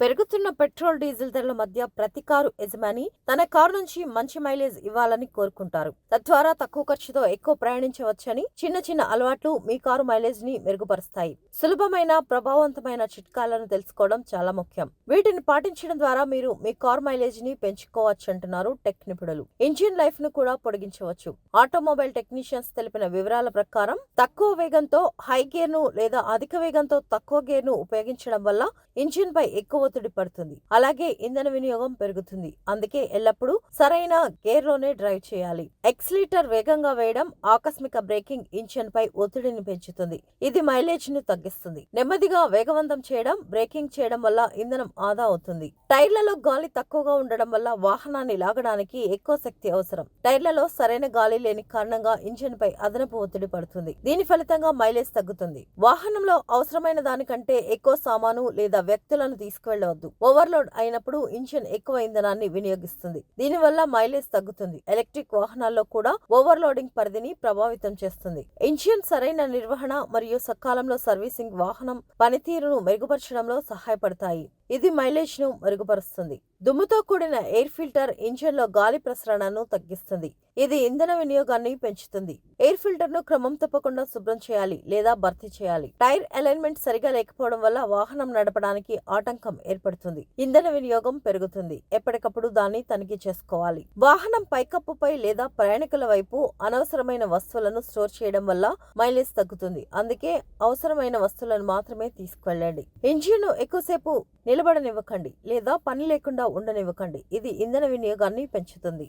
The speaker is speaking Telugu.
పెరుగుతున్న పెట్రోల్ డీజిల్ ధరల మధ్య ప్రతి కారు యజమాని తన కారు నుంచి మంచి మైలేజ్ ఇవ్వాలని కోరుకుంటారు. తద్వారా తక్కువ ఖర్చుతో ఎక్కువ ప్రయాణించవచ్చని చిన్న చిన్న అలవాట్లు మీ కారు మైలేజ్ని మెరుగుపరుస్తాయి. సులభమైన ప్రభావవంతమైన చిట్కాలను తెలుసుకోవడం చాలా ముఖ్యం. వీటిని పాటించడం ద్వారా మీరు మీ కారు మైలేజ్ని పెంచుకోవచ్చు అంటున్నారు టెక్ నిపుణులు. ఇంజిన్ లైఫ్ను కూడా పొడిగించవచ్చు. ఆటోమొబైల్ టెక్నీషియన్స్ తెలిపిన వివరాల ప్రకారం తక్కువ వేగంతో హై గేర్ను లేదా అధిక వేగంతో తక్కువ గేర్ను ఉపయోగించడం వల్ల ఇంజిన్ పై ఎక్కువ ఒత్తిడి పడుతుంది. అలాగే ఇంధన వినియోగం పెరుగుతుంది. అందుకే ఎల్లప్పుడూ సరైన గేర్లోనే డ్రైవ్ చేయాలి. ఎక్స్లీటర్ వేగంగా వేయడం ఆకస్మిక బ్రేకింగ్ ఇంజిన్ పై ఒత్తిడిని పెంచుతుంది. ఇది మైలేజ్ను తగ్గిస్తుంది. నెమ్మదిగా వేగవంతం చేయడం బ్రేకింగ్ చేయడం వల్ల ఇంధనం ఆదా అవుతుంది. టైర్లలో గాలి తక్కువగా ఉండడం వల్ల వాహనాన్ని లాగడానికి ఎక్కువ శక్తి అవసరం. టైర్లలో సరైన గాలి లేని కారణంగా ఇంజిన్ పై అదనపు ఒత్తిడి పడుతుంది. దీని ఫలితంగా మైలేజ్ తగ్గుతుంది. వాహనంలో అవసరమైన దానికంటే ఎక్కువ సామాను లేదా వ్యక్తులను తీసుకువెళ్ళవద్దు ఓవర్లోడ్ అయినప్పుడు ఇంజిన్ ఎక్కువ ఇంధనాన్ని వినియోగిస్తుంది. దీనివల్ల మైలేజ్ తగ్గుతుంది. ఎలక్ట్రిక్ వాహనాల్లో కూడా ఓవర్లోడింగ్ పరిధిని ప్రభావితం చేస్తుంది. ఇంజిన్ సరైన నిర్వహణ మరియు సకాలంలో సర్వీసింగ్ వాహనం పనితీరును మెరుగుపరచడంలో సహాయపడతాయి. ఇది మైలేజ్ను మెరుగుపరుస్తుంది. దుమ్ముతో కూడిన ఎయిర్ ఫిల్టర్ ఇంజిన్లో గాలి ప్రసరణను తగ్గిస్తుంది. ఇది ఇంధన వినియోగాన్ని పెంచుతుంది. ఎయిర్ ఫిల్టర్ను క్రమం తప్పకుండా శుభ్రం చేయాలి లేదా భర్తీ చేయాలి. టైర్ అలైన్మెంట్ సరిగా లేకపోవడం వల్ల వాహనం నడపడానికి ఆటంకం ఏర్పడుతుంది. ఇంధన వినియోగం పెరుగుతుంది. ఎప్పటికప్పుడు దాన్ని తనిఖీ చేసుకోవాలి. వాహనం పైకప్పుపై లేదా ప్రయాణికుల వైపు అనవసరమైన వస్తువులను స్టోర్ చేయడం వల్ల మైలేజ్ తగ్గుతుంది. అందుకే అవసరమైన వస్తువులను మాత్రమే తీసుకువెళ్ళండి ఇంజిన్ను ఎక్కువసేపు నిలబడనివ్వకండి లేదా పని లేకుండా ఉండనివ్వకండి. ఇది ఇంధన వినియోగాన్ని పెంచుతుంది.